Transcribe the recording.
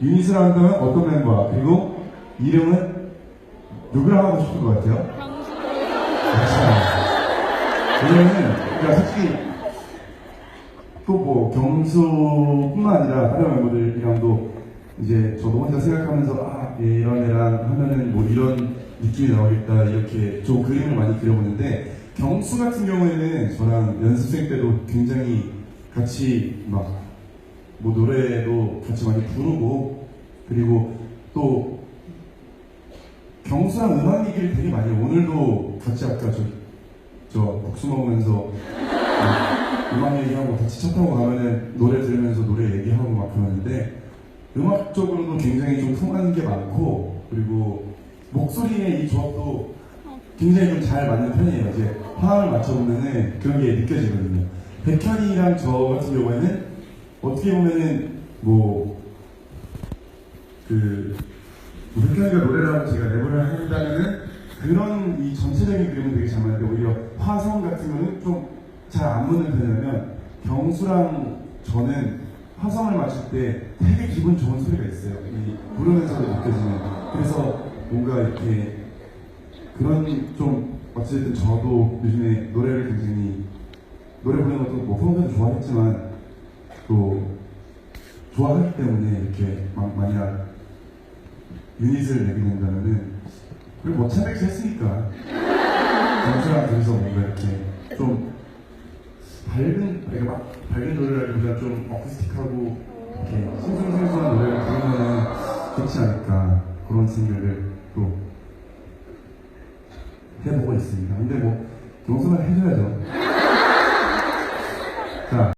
유닛을 한다면 어떤 멤버와 그리고 이름은 누구랑 하고 싶은 것 같아요? 그렇죠. 왜냐면은 그러니까 솔직히 또 뭐 경수뿐만 아니라 다른 멤버들이랑도 이제 저도 혼자 생각하면서 아 예, 이런 애랑 하면은 뭐 이런 느낌이 나오겠다 이렇게 좀 그림을 많이 그려보는데 경수 같은 경우에는 저랑 연습생 때도 굉장히 같이 막 뭐 노래도 같이 많이 부르고 그리고 또 경수랑 음악 얘기를 되게 많이 해요. 오늘도 같이 아까 저, 저 국수 먹으면서 막 음악 얘기하고 같이 차 타고 가면은 노래 들으면서 노래 얘기하고 막 그러는데 음악적으로도 굉장히 좀 통하는 게 많고 그리고 목소리의 이 조합도 굉장히 좀 잘 맞는 편이에요. 이제 화음을 맞춰보면은 그런 게 느껴지거든요. 백현이랑 저 같은 경우에는 어떻게 보면은 뭐, 그, 뭐 백현이가 노래를 하고 제가 랩을 한다면은 그런 이 전체적인 그림은 되게 잘 맞는데 오히려 화성 같은 거는 좀 잘안 맞는 편이라면 경수랑 저는 화성을 맞출 때 되게 기분 좋은 소리가 있어요. 이 부르면서도 느껴지는. 그래서 뭔가 이렇게 그런 좀 어쨌든 저도 요즘에 노래를 굉장히 노래 부르는 것도 뭐 평소에도 좋아했지만 또 좋아하기 때문에 이렇게 막 만약 유닛을 내게 된다면은 그리고 뭐 참백스 했으니까 정수랑 둘이서 뭔가 이렇게 좀 밝은 그러니까 막 밝은 노래라기보다 좀 어쿠스틱하고 이렇게 싱숭생숭한 노래를 부르면 좋지 않을까 그런 생각을 또 해보고 있습니다. 근데 뭐 경수만 해줘야죠. 자.